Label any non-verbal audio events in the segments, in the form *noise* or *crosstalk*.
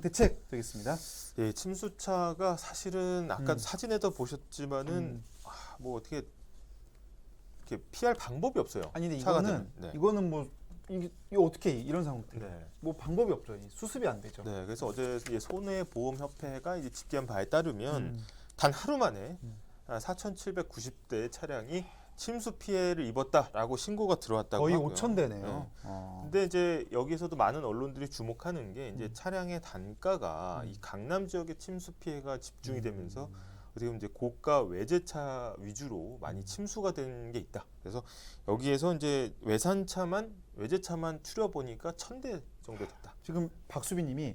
대책 되겠습니다. 예, 침수차가 사실은 아까 음. 사진에도 보셨지만은 음. 아, 뭐 어떻게 이렇게 피할 방법이 없어요. 아니 근데 차가 이거는 되면. 네. 이거는 뭐 이게, 이거 어떻게 해, 이런 상황 때. 네. 뭐 방법이 없죠. 이 수습이 안 되죠. 네, 그래서 어제 이제 손해보험협회가 이제 집계한 바에 따르면 음. 단 하루 만에 음. 4,790대의 차량이 침수 피해를 입었다라고 신고가 들어왔다고 거의 하고요. 5천 대네요. 네. 어. 근데 이제 여기서도 많은 언론들이 주목하는 게 이제 음. 차량의 단가가 음. 이 강남 지역의 침수 피해가 집중이 되면서 음. 어떻게 보면 이제 고가 외제차 위주로 많이 침수가 된 게 있다. 그래서 여기에서 이제 외산차만 외제차만 추려 보니까 천 대 정도 됐다. 지금 박수빈님이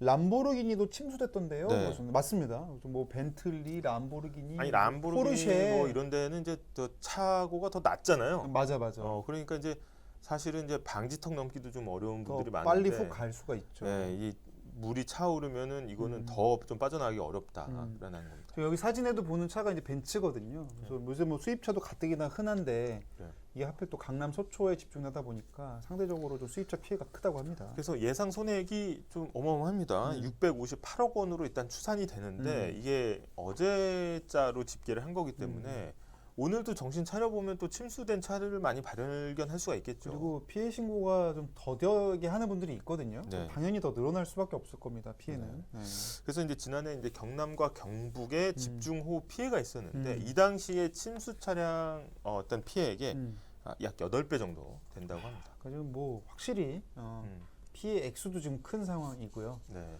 람보르기니도 침수됐던데요. 네. 맞습니다. 뭐 벤틀리, 람보르기니, 아니 람보르기니 포르쉐 뭐 이런 데는 이제 더 차고가 더 낮잖아요. 맞아 맞아. 어 그러니까 이제 사실은 이제 방지턱 넘기도 좀 어려운 더 분들이 빨리 많은데 훅갈 수가 있죠. 네, 이 물이 차오르면은 이거는 음. 더좀 빠져나가기 어렵다라는 음. 겁니다. 저 여기 사진에도 보는 차가 이제 벤츠거든요. 그래서 요새 뭐 수입차도 가뜩이나 흔한데 네. 이게 하필 또 강남 서초에 집중하다 보니까 상대적으로 좀 수입차 피해가 크다고 합니다. 그래서 예상 손해액이 좀 어마어마합니다. 음. 658억 원으로 일단 추산이 되는데 음. 이게 어제자로 집계를 한 거기 때문에 오늘도 정신 차려 보면 또 침수된 차를 많이 발견할 수가 있겠죠. 그리고 피해 신고가 좀 더디게 하는 분들이 있거든요. 네. 당연히 더 늘어날 수밖에 없을 겁니다. 피해는. 네. 그래서 이제 지난해 이제 경남과 경북에 집중호우 피해가 있었는데 음. 이 당시에 침수 차량 어, 어떤 피해액의 음. 아, 약 8배 정도 된다고 합니다. 그러니까 지금 뭐 확실히 어, 음. 피해 액수도 지금 큰 상황이고요. 네.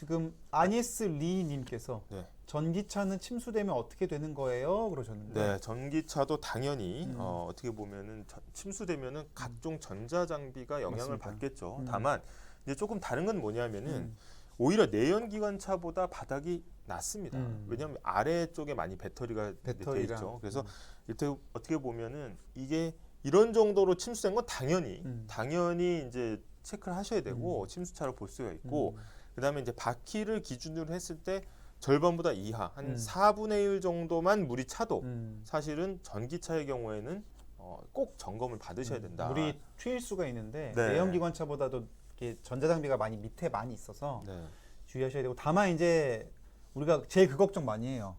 지금 아니스 리 님께서 네. 전기차는 침수되면 어떻게 되는 거예요? 그러셨는데 네, 전기차도 당연히 음. 어, 어떻게 보면은 전- 침수되면은 각종 전자 장비가 영향을 맞습니다. 받겠죠. 음. 다만 이제 조금 다른 건 뭐냐면은 음. 오히려 내연기관차보다 바닥이 낮습니다. 음. 왜냐하면 아래 쪽에 많이 배터리가 돼 배터리랑. 있죠. 그래서 음. 어떻게 보면은 이게 이런 정도로 침수된 건 당연히 음. 당연히 이제 체크를 하셔야 되고 침수차로 볼 수가 있고 음. 그다음에 이제 바퀴를 기준으로 했을 때 절반보다 이하 한 음. 4분의 1 정도만 물이 차도 음. 사실은 전기차의 경우에는 어, 꼭 점검을 받으셔야 된다. 물이 튀일 수가 있는데 네. 내연기관차보다도 이렇게 전자장비가 많이 밑에 많이 있어서 네. 주의하셔야 되고 다만 이제 우리가 제일 그 걱정 많이 해요.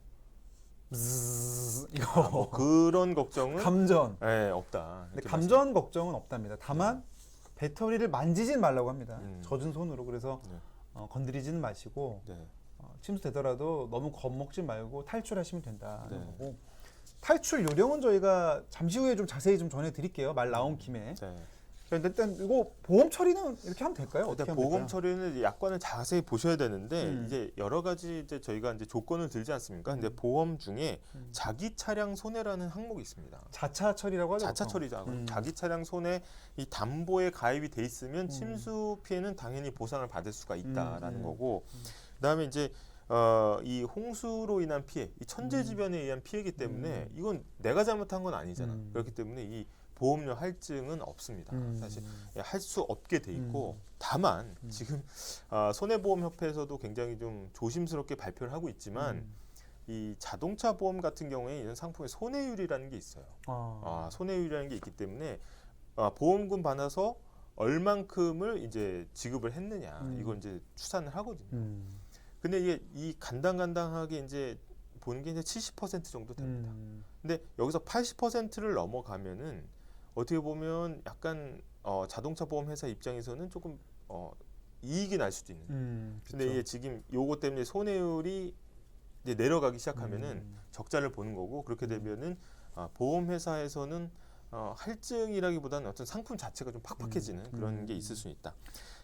zzz, 이거 아, 뭐 그런 걱정은 감전. 네, 없다. 근데 감전 걱정은 없답니다. 다만 배터리를 만지진 말라고 합니다. 음. 젖은 손으로 그래서 네. 어, 건드리지는 마시고 네. 어, 침수되더라도 너무 겁먹지 말고 탈출하시면 된다는 네. 거고 탈출 요령은 저희가 잠시 후에 좀 자세히 좀 전해드릴게요. 말 나온 김에. 네. 자, 일단 이거 보험 처리는 이렇게 하면 될까요? 어떻게 일단 하면 보험 될까요? 처리는 약관을 자세히 보셔야 되는데 음. 이제 여러 가지 이제 저희가 이제 조건을 들지 않습니까? 근데 보험 중에 음. 자기 차량 손해라는 항목이 있습니다. 자차 처리라고 하죠. 자차. 처리죠. 음. 자기 차량 손해 이 담보에 가입이 돼 있으면 음. 침수 피해는 당연히 보상을 받을 수가 있다라는 음, 음. 거고 그다음에 이제 어, 이 홍수로 인한 피해, 이 천재지변에 의한 피해이기 때문에 음. 이건 내가 잘못한 건 아니잖아. 음. 그렇기 때문에 이 보험료 할증은 없습니다. 음. 사실 할 수 없게 돼 있고 음. 다만 지금 아, 손해보험협회에서도 굉장히 좀 조심스럽게 발표를 하고 있지만 음. 이 자동차 보험 같은 경우에 이런 상품의 손해율이라는 게 있어요. 아. 아, 손해율이라는 게 있기 때문에 아, 보험금 받아서 얼만큼을 이제 지급을 했느냐 음. 이걸 이제 추산을 하거든요. 음. 근데 이게 이 간당간당하게 이제 보는 게 이제 70% 정도 됩니다. 음. 근데 여기서 80%를 넘어가면은 어떻게 보면 약간 어, 자동차 보험 회사 입장에서는 조금 어, 이익이 날 수도 있는. 음. 근데. 이게 지금 요거 때문에 손해율이 이제 내려가기 시작하면은 음. 적자를 보는 거고 그렇게 되면은 아, 보험 회사에서는 어, 할증이라기보다는 어떤 상품 자체가 좀 팍팍해지는 음. 그런 음. 게 있을 수 있다.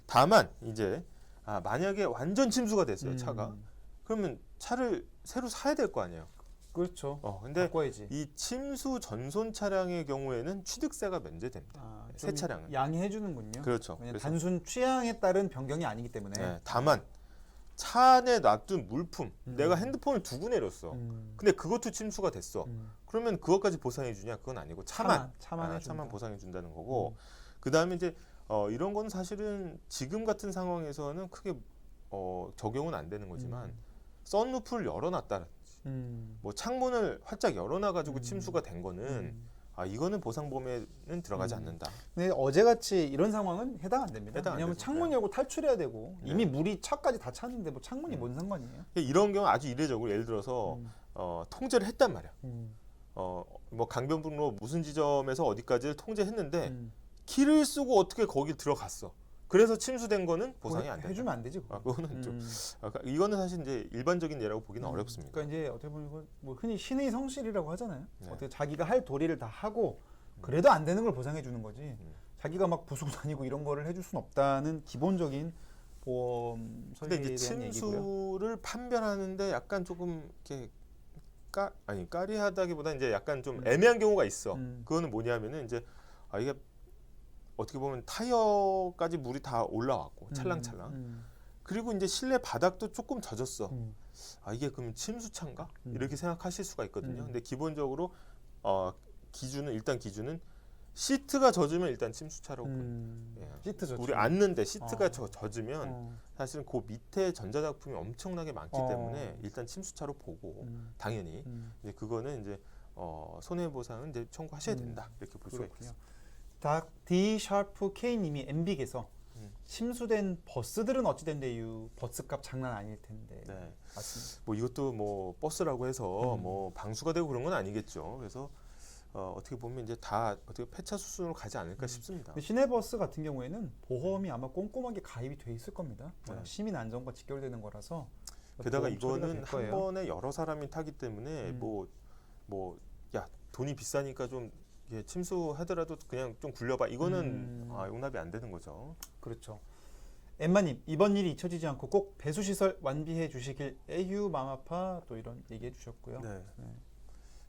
다만 이제 아, 만약에 완전 침수가 됐어요 음. 차가 그러면 차를 새로 사야 될 거 아니에요. 그렇죠. 어 근데 바꿔야지. 이 침수 전손 차량의 경우에는 취득세가 면제됩니다. 아, 새좀 차량은. 양해해 주는군요. 그렇죠. 왜냐 단순 취향에 따른 변경이 아니기 때문에. 네, 다만 차 안에 놔둔 물품 음. 내가 핸드폰을 두고 내렸어. 음. 근데 그것도 침수가 됐어. 음. 그러면 그것까지 보상해 주냐? 그건 아니고 차만 차만, 차만 아. 차만 보상해 준다는 거고 그다음에 이제 어, 이런 건 사실은 지금 같은 상황에서는 크게 어, 적용은 안 되는 거지만 음. 썬루프를 열어놨다 음. 뭐 창문을 활짝 열어놔 가지고 음. 침수가 된 거는 음. 아 이거는 보상범위에는 들어가지 음. 않는다. 근데 어제같이 이런 상황은 해당 안 됩니다. 해당 안 왜냐하면 되죠. 창문 네. 열고 탈출해야 되고 네. 이미 물이 차까지 다 찼는데 뭐 창문이 음. 뭔 상관이에요? 이런 경우 아주 이례적으로 예를 들어서 음. 어, 통제를 했단 말이야. 음. 어뭐 강변북로 무슨 지점에서 어디까지를 통제했는데 음. 키를 쓰고 어떻게 거기 들어갔어. 그래서 침수된 거는 보상이 안 된다. 해주면 안 되지. 그거. 아 그거는 좀 음. 아, 이거는 사실 이제 일반적인 예라고 보기는 음. 어렵습니다. 그러니까 이제 어떻게 보면 이거 뭐 흔히 신의 성실이라고 하잖아요. 네. 어떻게 자기가 할 도리를 다 하고 그래도 안 되는 걸 보상해 주는 거지. 음. 자기가 막 부수고 다니고 이런 거를 해줄 수는 없다는 기본적인 보험 근데 설계에 이제 대한 얘기고요. 침수를 판별하는데 약간 조금 이렇게 까 아니 까리하다기보다 이제 약간 좀 음. 애매한 경우가 있어. 음. 그거는 뭐냐면은 이제 아 이게 어떻게 보면 타이어까지 물이 다 올라왔고 찰랑찰랑. 음. 그리고 이제 실내 바닥도 조금 젖었어. 음. 아 이게 그럼 침수차인가? 음. 이렇게 생각하실 수가 있거든요. 음. 근데 기본적으로 어 기준은 일단 기준은 시트가 젖으면 일단 침수차라고 보여요. 음. 예. 시트 좋죠. 우리 앉는데 시트가 어. 저, 젖으면 어. 사실은 그 밑에 전자작품이 엄청나게 많기 어. 때문에 일단 침수차로 보고 음. 당연히 음. 이제 그거는 이제 어, 손해보상은 이제 청구하셔야 음. 된다 이렇게 볼 수가. 있겠습니다. 닥 D 샤프 K님이 MB에서 음. 침수된 버스들은 어찌된 데유 버스값 장난 아닐 텐데 네. 맞습니다. 뭐 이것도 뭐 버스라고 해서 음. 뭐 방수가 되고 그런 건 아니겠죠. 그래서 어, 어떻게 보면 이제 다 어떻게 폐차 수순으로 가지 않을까 음. 싶습니다. 근데 시내 버스 같은 경우에는 보험이 아마 꼼꼼하게 가입이 돼 있을 겁니다. 네. 시민 안전과 직결되는 거라서 게다가 이거는 될 한. 번에 여러 사람이 타기 때문에 음. 뭐뭐 야 돈이 비싸니까 좀 예, 침수하더라도 그냥 좀 굴려봐. 이거는 음. 아, 용납이 안 되는 거죠. 그렇죠. 엠마님 이번 일이 잊혀지지 않고 꼭 배수 시설 완비해 주시길 에휴 맘 아파 또 이런 얘기해 주셨고요. 네. 네.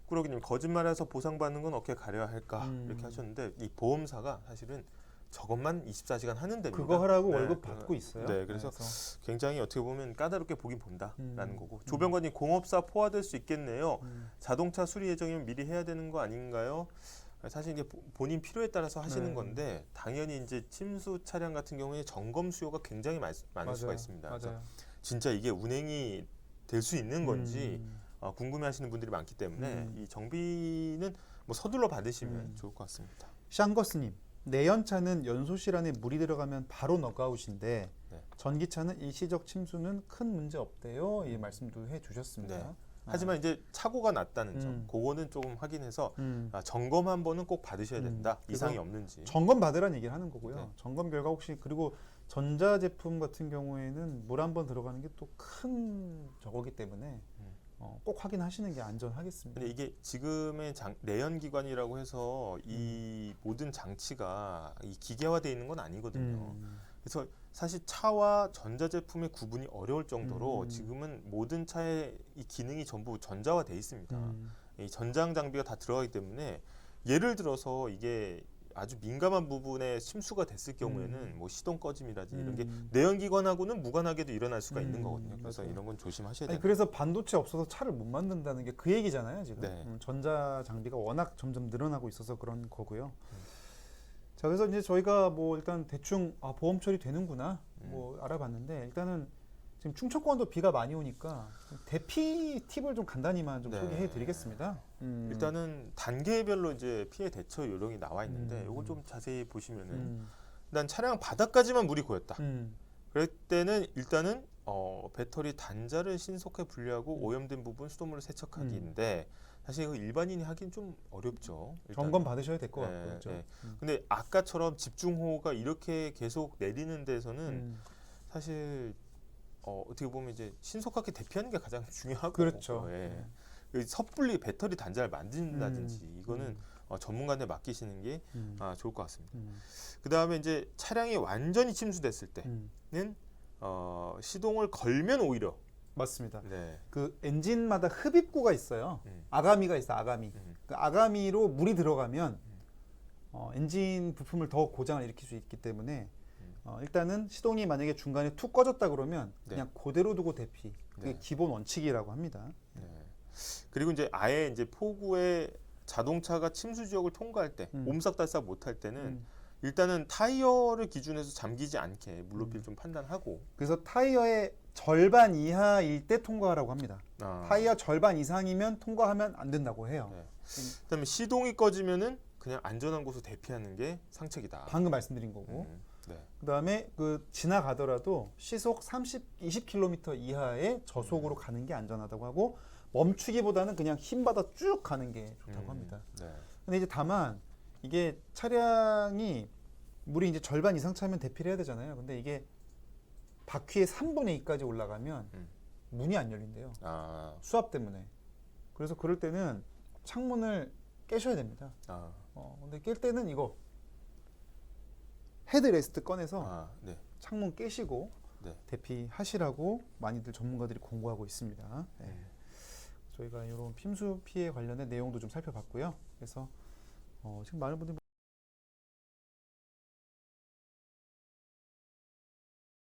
꾸러기님 거짓말해서 보상받는 건 어떻게 가려야 할까 음. 이렇게 하셨는데 이 보험사가 사실은 저것만 24시간 하는 데입니다. 그거 하라고 네, 월급 받고 있어요. 네, 그래서 굉장히 어떻게 보면 까다롭게 보긴 음. 본다라는 거고 조병관님 공업사 포화될 수 있겠네요. 음. 자동차 수리 예정이면 미리 해야 되는 거 아닌가요? 사실 보- 본인 필요에 따라서 하시는 네. 건데 당연히 이제 침수 차량 같은 경우에 점검 수요가 굉장히 많, 많을 수가 맞아요. 있습니다. 그래서 맞아요. 진짜 이게 운행이 될 수 있는 건지 음. 어, 궁금해하시는 분들이 많기 때문에 음. 이 정비는 뭐 서둘러 받으시면 음. 좋을 것 같습니다. 샹거스님 내연차는 연소실 안에 물이 들어가면 바로 너가웃인데 네. 전기차는 일시적 침수는 큰 문제 없대요. 이 말씀도 해주셨습니다. 네. 아. 하지만 이제 사고가 났다는 점, 음. 그거는 조금 확인해서 음. 아, 점검 한 번은 꼭 받으셔야 음. 된다. 그래서 이상이 없는지. 점검 받으라는 얘기를 하는 거고요. 네. 점검 결과 혹시 그리고 전자 제품 같은 경우에는 물 한 번 들어가는 게 또 큰 저거기 때문에 음. 어, 꼭 확인하시는 게 안전하겠습니다. 근데 이게 지금의 장, 내연기관이라고 해서 이 음. 모든 장치가 이 기계화되어 있는 건 아니거든요. 음. 그래서 사실 차와 전자제품의 구분이 어려울 정도로 음. 지금은 모든 차의 이 기능이 전부 전자화 돼 있습니다. 음. 이 전장 장비가 다 들어가기 때문에 예를 들어서 이게 아주 민감한 부분에 침수가 됐을 경우에는 음. 뭐 시동 꺼짐이라든지 이런 게 음. 내연기관하고는 무관하게도 일어날 수가 음, 있는 거거든요. 그래서 맞아요. 이런 건 조심하셔야 돼요. 그래서 반도체 없어서 차를 못 만든다는 게 그 얘기잖아요 지금 네. 음, 전자 장비가 워낙 점점 늘어나고 있어서 그런 거고요. 음. 자 그래서 이제 저희가 뭐 일단 대충 아, 보험 처리 되는구나 음. 뭐 알아봤는데 일단은 지금 충청권도 비가 많이 오니까 대피 팁을 좀 간단히만 좀 네. 소개해드리겠습니다. 음, 일단은 단계별로 이제 피해 대처 요령이 나와 있는데 음. 이거 좀 자세히 보시면은 음, 일단 차량 바닥까지만 물이 고였다. 음, 그럴 때는 일단은 어, 배터리 단자를 신속하게 분리하고 음. 오염된 부분 수돗물을 세척하기인데 사실 이거 일반인이 하긴 좀 어렵죠. 일단은. 점검 받으셔야 될것 네, 같고요. 그렇죠? 네. 음, 근데 아까처럼 집중호우가 이렇게 계속 내리는 데서는 음, 사실 어, 어떻게 보면 이제 신속하게 대피하는 게 가장 *laughs* 중요하고 그렇죠. 예. 네. 그 섣불리 배터리 단자를 만든다든지 음, 이거는 음, 어, 전문가한테 맡기시는 게 음, 아, 좋을 것 같습니다. 음, 그 다음에 이제 차량이 완전히 침수됐을 음, 때는 어, 시동을 걸면 오히려 맞습니다. 네. 그 엔진마다 흡입구가 있어요. 음. 아가미가 있어 아가미. 음. 그 아가미로 물이 들어가면 어, 엔진 부품을 더 고장을 일으킬 수 있기 때문에 음. 어, 일단은 시동이 만약에 중간에 툭 꺼졌다 그러면 네. 그냥 그대로 두고 대피. 그게 네. 기본 원칙이라고 합니다. 네. 그리고 이제 아예 이제 폭우에 자동차가 침수 지역을 통과할 때 음. 옴싹달싹 못할 때는 음. 일단은 타이어를 기준해서 잠기지 않게 물높이를 음. 좀 판단하고 그래서 타이어의 절반 이하일 때 통과하라고 합니다. 아. 타이어 절반 이상이면 통과하면 안 된다고 해요. 네. 그다음에 시동이 꺼지면은 그냥 안전한 곳을 대피하는 게 상책이다. 방금 말씀드린 거고. 음, 네. 그다음에 그 지나가더라도 시속 30, 20km 이하의 저속으로 가는 게 안전하다고 하고 멈추기보다는 그냥 힘 받아 쭉 가는 게 좋다고 음, 합니다. 네. 근데 이제 다만 이게 차량이 물이 이제 절반 이상 차면 대피를 해야 되잖아요. 근데 이게 바퀴의 3분의 2까지 올라가면 음. 문이 안 열린대요. 아, 수압 때문에. 그래서 그럴 때는 창문을 깨셔야 됩니다. 아, 어, 근데 깰 때는 이거 헤드레스트 꺼내서 아, 네. 창문 깨시고 네. 대피하시라고 많이들 전문가들이 공고하고 있습니다. 네. 음. 저희가 이런 핌수 피해 관련된 내용도 좀 살펴봤고요. 그래서 어, 지금 많은 분들이